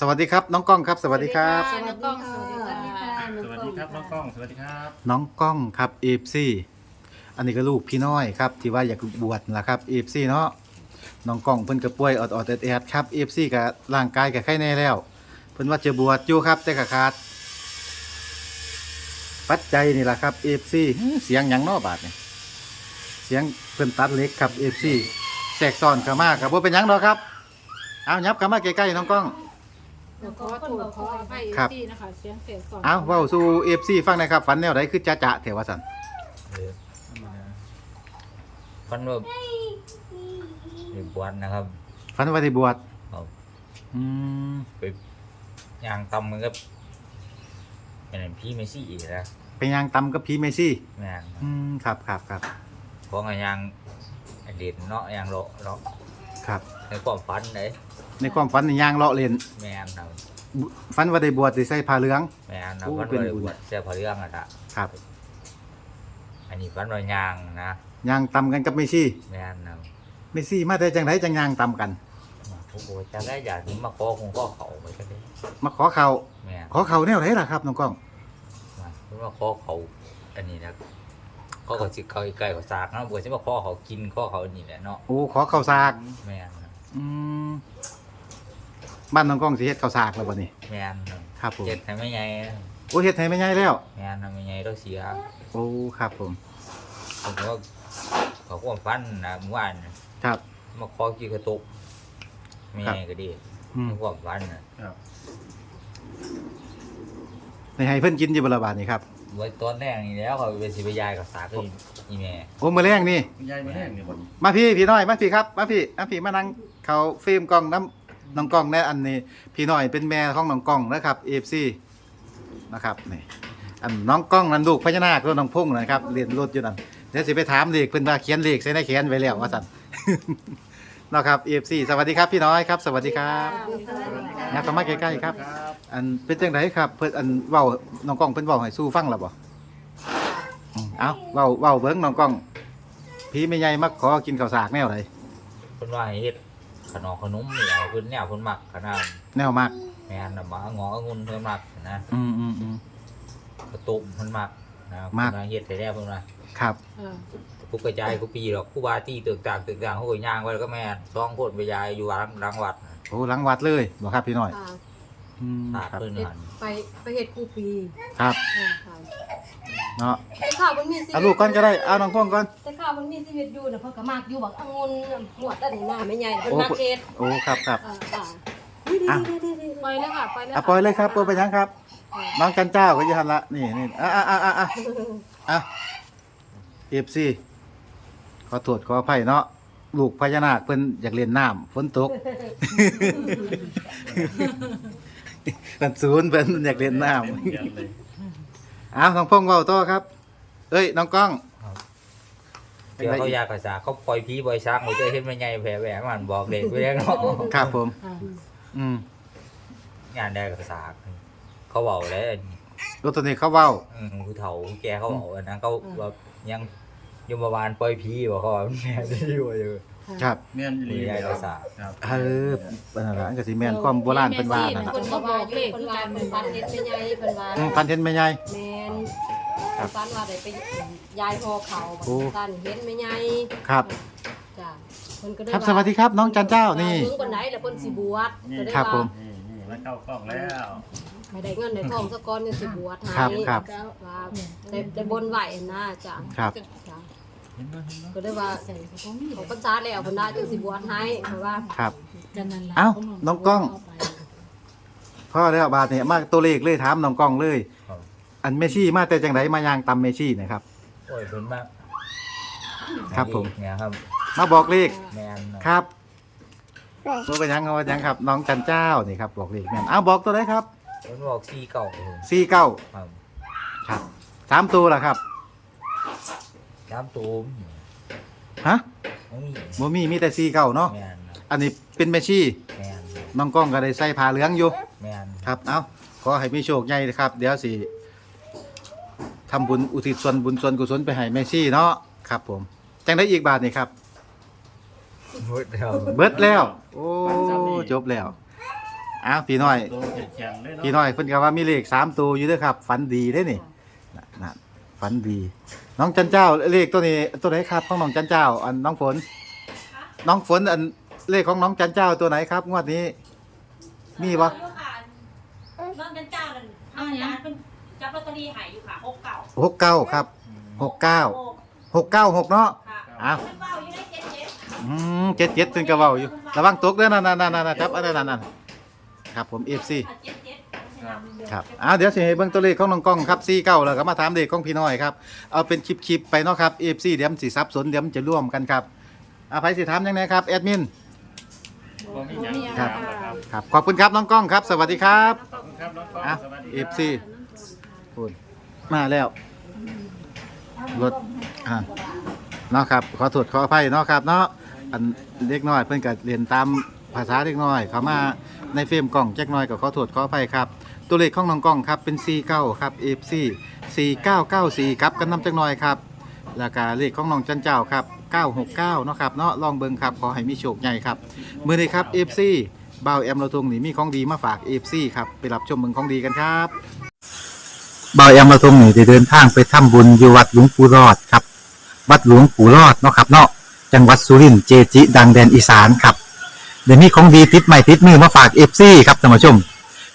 สวัสดีครับ น้องกล้องครับ สวัสดีครับ สวัสดีค่ะสวัสดีค่ะ สวัสดีครับน้องกล้องสวัสดีครับน้องกล้องครับเอฟซีอันนี้ก็ลูกพี่น้อยครับ ที่ว่าอยากบวชล่ะครับเอฟซีเนาะน้องกล้องเพิ่นก็ป่วยออดๆแอดๆครับเอฟซีกับร่างกายกับไข้แน่แล้ว เพิ่นว่าจะบวชอยู่ครับแต่ก็ขาด ปัจจัยนี่แหละครับเอฟซีเสียงหยังเนอบาดนี่เสียงเพิ่นตัดเล็กครับเอฟซีแทรกซ้อนเข้ามาครับบ่เป็นหยังดอกครับ เอายับเข้ามาใกล้ๆน้องกล้อง ขอโทษขออภัยครับ ที่นะคะ เสียงเสียงสอน เอาเว้าสู่เอฟซีฟังหนะครับฝันแนวใดคือจะจะแถวว่าซั่นฟันว่าเด็กบวชนะครับ ฝันว่าได้บวชครับ อืมไปยางตำมันก็เป็นพี่เมสซี่อีกนะไปยางตำกับผีเมซี่ แม่นอืมครับครับครับเพราะไงยางไอ้เด่นเนาะยางโลเนาะครับ ในความฝันเลย ในความฝันนี่ยางเลาะเล่นแม่นครับบุฝันว่าได้บวชได้ใส่ผ้าเหลือง แม่นนะโอ้ฟันเป็นว่าได้บุญ บวชเสียพระเรื่องอะนะครับอันนี้ฟันว่ายางนะยางตำกันกับเมซี่แม่นนะเมซี่มาได้จังไดจังยางตำกันโอ้โหจะได้อยากนี้มาขอคงก็เขาไปก็ได้มาขอเขาแม่น ขอเขาแนวไหนล่ะครับน้องกล้องมาเพิ่นมาขอเขาอันนี้นะเขาก็สิเขาไก่เขาสากนะบวชสิมาขอเขากินขอเขาอันนี้แหละเนาะโอ้ขอข้าวสากแม่นนะอืม บ้านน้องกล้องสิเฮ็ดข้าวสากแล้วบ่นี่แม่นนะครับผม เจ็ดให้ไม่ไงโอ้เฮ็ดให้ไม่ใหญ่แล้ว แม่นทำไม่ไงเราเสียโอ้ครับผม ผมก็เขาความฟันนะเมื่อวานน่ะครับ มาขอกี่กระตุกไม่ไงก็ดีอืมความฟันนะในให้เพิ่นกินอยู่บ่ละบาดนี่ครับไว้ตอนแรกนี่แล้วเขาเป็นสิบยายกับสาก็อีแม่โอ้มื้อแรงนี่ ยายมาแห้งนี่บนมาพี่พี่น้อยมาพี่ครับ มาพี่มาพี่มานั่งเขาฟิล์มกล้องน้ำ น้องกล้องแน่อันนี้ พี่น้อยเป็นแม่ของน้องกล้องนะครับเอฟซีนะครับนี่อันน้องกล้องนั่นลูกพญานาคแล้วน้องพุ่งนะครับเรียนรถอยู่นั่นเดี๋ยวสิไปถามเลขเพิ่นว่าเขียนเลขใส่ในแขนไว้แล้วว่าสั่น นะครับเอฟซีสวัสดีครับพี่น้อยครับ สวัสดีครับนะเข้ามาใกล้ๆครับ อันเป็นจังไดครับเพิ่นอันเว้าน้องกล้องเพิ่นเว้าให้สู้ฟังแล้วบ่อืมเอ้าเว้าเว้าเบิ่งน้องกล้องพี่ไม่ใหญ่มักขอกินข้าวสากแนวไหนเพิ่นว่าให้เฮ็ด ขนมขนมนี่เอาเพิ่นเนี่ยเพิ่นมักขนาดแนวมักแม่นน่ะหมางอองุ่นเพิ่นมักนะอืมอืมอืม กระตุกเพิ่นมักนะมัก เพิ่นว่าเฮ็ดให้แล้วเพิ่นว่าครับเออผู้กระจายผู้ปีหรอกผู้บาที่ตึกต่างตึกต่างเขาก็ย่างไว้แล้วก็แม่นสองคนไปยายอยู่หลังหลังวัดน่ะโอ้หลังวัดเลยบอกครับพี่น้อย ค่ะอืม ตาดครับ เพิ่นเฮ็ดหันไปไปเฮ็ดครูปีครับเออค่ะ เนาะแต่ข่าวมันมีชีวิตเอาลูกก่อนก็ได้เอาน้องพ่วงก่อนแต่ข่าวมันมีชีวิตอยู่น่ะเพิ่นก็มากอยู่บักองุ่นหมวดอันนี้หน้าไม่ใหญ่เพิ่นโอ้มักเฮ็ดโอ้ครับครับ เออค่ะอะปล่อยเลยค่ะปล่อยเลยอะปล่อยเลยครับปล่อยไปยังครับ น้องจันเจ้าก็อยันละนี่นี่อะอะอะอะอะอะเอฟซีขอโทษขออภัยเนาะลูกพญานาคเพิ่นอยากเรียนน้ำฝนตกกันศูนย์เพิ่นอยากเรียนน้ำเดี๋ยวเลย อ้าวน้องพงษ์เว้าต่อครับ เอ้ยน้องก้องเดี๋ยวเขายากภาษาเขาปล่อยผีปล่อยช้างเขาจะเห็นไม่ใหญ่แผลแหวมันบอกเด็กไปแล้วเนาะครับผม ค่ะอืมงานได้ภาษาเขาบอกแล้วรถตัวนี้เขาเว้า อืมผู้เฒ่าผู้แกเขาบอกอันนั้นเขาแบบยัง ยมบาลปล่อยผีบอกเขาว่าแม่ได้อยู่อยู่ครับเมียนอีหลีมีได้ภาษาครับเออเป็นอะไรอันก็สิแม่นความโบราณเป็นว่านั่นน่ะเพิ่นก็บอกเลขเพิ่นว่าเพิ่นฟันเฮ็ดไม่ใหญ่เพิ่นว่าอืมพันเทนไม่ใหญ่ แม่นครับฟันว่าได้ไปยายห่อเขาบัโอ้ดฟันเฮ็ดไม่ใหญ่ครับ จ้ะเพิ่นก็ได้ครับสวัสดีครับน้องจันเจ้านี่ ถึงคนไหนแล้วเพิ่นสิบวชก็ได้ครับว่าผมนี่นี่แล้วเข้ากล้องแล้วให้ได้เงินได้ทองสักก้อนเนี่ยสิบวชให้ครับครับ ว่าได้ได้บนไหวนะจ้ะครับ จ้ะ เห็นไหมเห็นไหมก็ได้ว่าของพรรษาแล้วเพิ่นได้จังสิบวชให้เพราะว่าครับเอ้าน้องกล้อง พ่อแล้วบาทเนี่ยมาตัวเลขเลยถามน้องกล้องเลย ครับอันเมชี่มาแต่จังไดมายางตำเมชี่นะครับ โอ้ยเพิ่นมากครับผม เนี่ยครับมาบอกเลขแม่นน่ะครับรู้เป็นยังเอาเป็นยังครับ น้องจันเจ้านี่ครับบอกเลขแม่นเอาบอกตัวไหนครับเพิ่นบอกซีเก่าสี่เก้าครับครับสามตัวล่ะครับ น้ำตูมฮะบ่มีโมมี่มีแต่สี่เก้าเนาะแม่นน่ะอันนี้เป็นเมชี่แม่นน่ะน้องกล้องก็ได้ใส่ผ้าเหลืองอยู่ แม่นครับ เอาขอให้มีโชคใหญ่นะครับ เดี๋ยวสิทำบุญอุทิศส่วนบุญส่วนกุศลไปให้แม่ชี่เนาะ ครับผม จังได้อีกบาทนี่ครับ หมดแล้วเบิดแล้ว โอ้ จบแล้ว อ้าวพี่น้อย ตัวแข็งๆเลยเนาะ พี่น้อยเพิ่นก็ว่ามีเลขสามตัวอยู่เด้วยครับ ฝันดีได้นี่น่ะน่ะฝันดี น้องจันเจ้าเลขตัวนี้ตัวไหนครับของน้องจันเจ้า อันน้องฝน น้องฝนอันเลขของน้องจันเจ้าตัวไหนครับงวดนี้ มีปะน้องกันเจ้านั่นอาจารย์เป็นจับลอตเตอรี่หายอยู่ค่ะหกเก่าหกเก้าครับหกเก้าหกเก้าหกเนาะอ้าวเป้าอยู่ได้เจ็ดเจ็ดอืมเจ็ดเจ็ดถึงกระเว้าอยู่ ระวังตกเด้อนั่นนั่นนั่นนั่นครับอันนั้นนั่นนั่นครับผมเอฟซี เจ็ดเจ็ดครับอ้าวเดี๋ยวสิให้เบิ่งตัวเลขของน้องกล้องครับสี่เก้าแล้วก็มาถามเลขของพี่น้อยครับ เอาเป็นคลิปๆไปเนาะครับเอฟซีเดี๋ยวมันสิซับสนเดี๋ยวมันจะร่วมกันครับอาภัยสิถามยังไงครับแอดมิน บ่มีหยังครับถามแล้วครับครับ ขอบคุณครับน้องกล้องครับ สวัสดีครับขอบคุณครับน้องกล้องอะ สวัสดีเอครับฟซีพูดมาแล้ว รถอ่าเนาะครับ ขอโทษขออภัยเนาะครับเนาะอันเล็กน้อยเพิ่นก็เรียนตามภาษาเล็กน้อย เขามาในเฟรมกล่องแจ็คน้อยก็ขอโทษขออภัยครับ ตัวเลขของน้องกล้องครับเป็น 49 ครับ FC 4994ครับกันนำจักหน่อยครับแล้วก็เลขของน้องจันเจ้าครับ 969เนาะครับเนาะลองเบิ่งครับขอให้มีโชคใหญ่ครับมือนี้ครับ FC บ่าวแอมเราทงนี่มีของดีมาฝาก FC ครับไปรับชมเมืองของดีกันครับบ่าวแอมเราทงนี่ได้เดินทางไปทำบุญอยู่วัดหลวงปู่รอดครับ วัดหลวงปู่รอดเนาะครับเนาะจังหวัดสุรินทร์เจจิ ดังแดนอีสานครับเดี๋ยวมีของดีติดใหม่ติดมือมาฝาก FC ครับท่านผู้ชม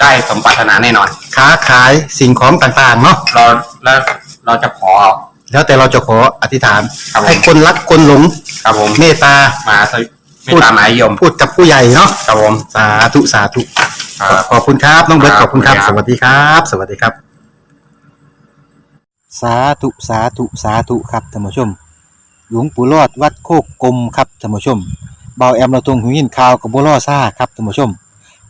ได้สมปรารถนาแน่นอน ค้าขายสิ่งของต่างๆเนาะเราแล้วเราจะขอ แล้วแต่เราจะขออธิษฐาน ครับผม ให้คนรักคนหลงครับผมเมตตามาสวิไม่ตามหมายยมพูดกับผู้ใหญ่เนาะครับผมสาธุสาธุ ครับ ขอบคุณครับน้องเบิร์ตคขรับอบคุณครับขอบสคุณครับวัสดีครับ สวัสดีครับ สาธุสาธุสาธุครับท่านผู้ชม หลวงปู่รอดวัดโคกกลมครับท่านผู้ชมเบาแอมเราตรงหูยินข่าวกับบัวล่อซ่าครับท่านผู้ชม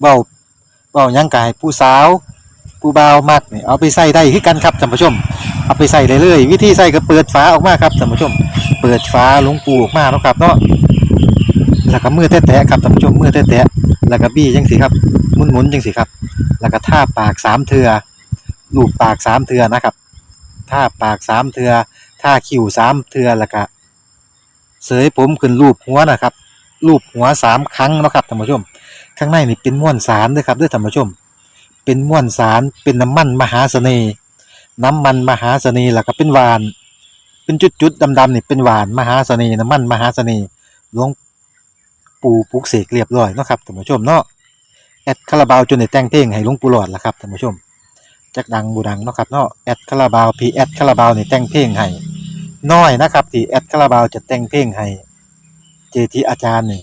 เบาเบายังกายผู้สาวผู้เบามักนี่เอาไปใส่ได้คือกันครับท่านผู้ชม เอาไปใส่เลยเลยวิธีใส่ก็เปิดฝาออกมาครับท่านผู้ชม เปิดฝาลวงปูออกมาเนาะครับเนาะแล้วก็มือแตะๆครับท่านผู้ชมมือแตะๆแล้วก็บี้จังสิครับหมุนๆจังสิครับ แล้วก็ท่าปากสามเทือลูบปากสามเทือนะครับท่าปากสามเทือท่าคิ้วสามเทือแล้วก็เสยผมขึ้นรูปหัวนะครับรูปหัวสามครั้งนะครับท่านผู้ชม ข้างในนี่เป็นม้วนสารด้วยครับด้วยท่านผู้ชม เป็นม้วนสารเป็นน้ำมันมหาเสน่ห์น้ำมันมหาเสน่ห์แล้วก็เป็นหวาน เป็นจุดๆดำๆนี่เป็นหวานมหาเสน่ห์น้ำมันมหาเสน่ห์หลวงปู่ปลุกเสกเรียบร้อยเนาะครับท่านผู้ชมเนาะแอดคาราบาวจนได้แต่งเพลงให้หลวงปู่หลอดล่ะครับท่านผู้ชมจักดังบูดังเนาะครับเนาะแอดคาราบาวพีแอดคาราบาวนี่แต่งเพลงให้น้อยนะครับที่แอดคาราบาวจะแต่งเพลงให้เจทีอาจารย์นี่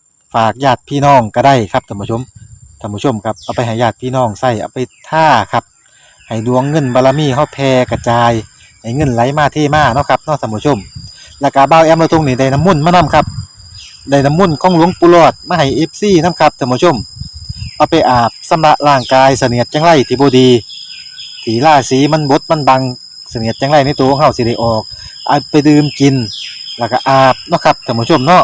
ฝากญาติพี่น้องก็ได้ครับท่านผู้ชมท่านผู้ชมครับเอาไปให้ญาติพี่น้องใส่เอาไปท่าครับให้ดวงเงินบารมีเฮาแผ่กระจายให้เงินไหลมาเทมาเนาะครับเนาะท่านผู้ชม แล้วก็บ่าวแอมเราตรงนี้ได้น้ำมุ่นต์มานํครับได้น้ำมุ่นต์ของหลวงปู่หลอดมาให้ FC นํครับท่านผู้ชม เอาไปอาบสำระร่างกายเสนียดจังไรที่บ่ดีถีล่าสีมันบดมันบังเสนียดจังไรในตัวของเฮาสิได้ออกเอาไปดื่มกิน แล้วก็อาบเนาะครับท่านผู้ชมเนาะ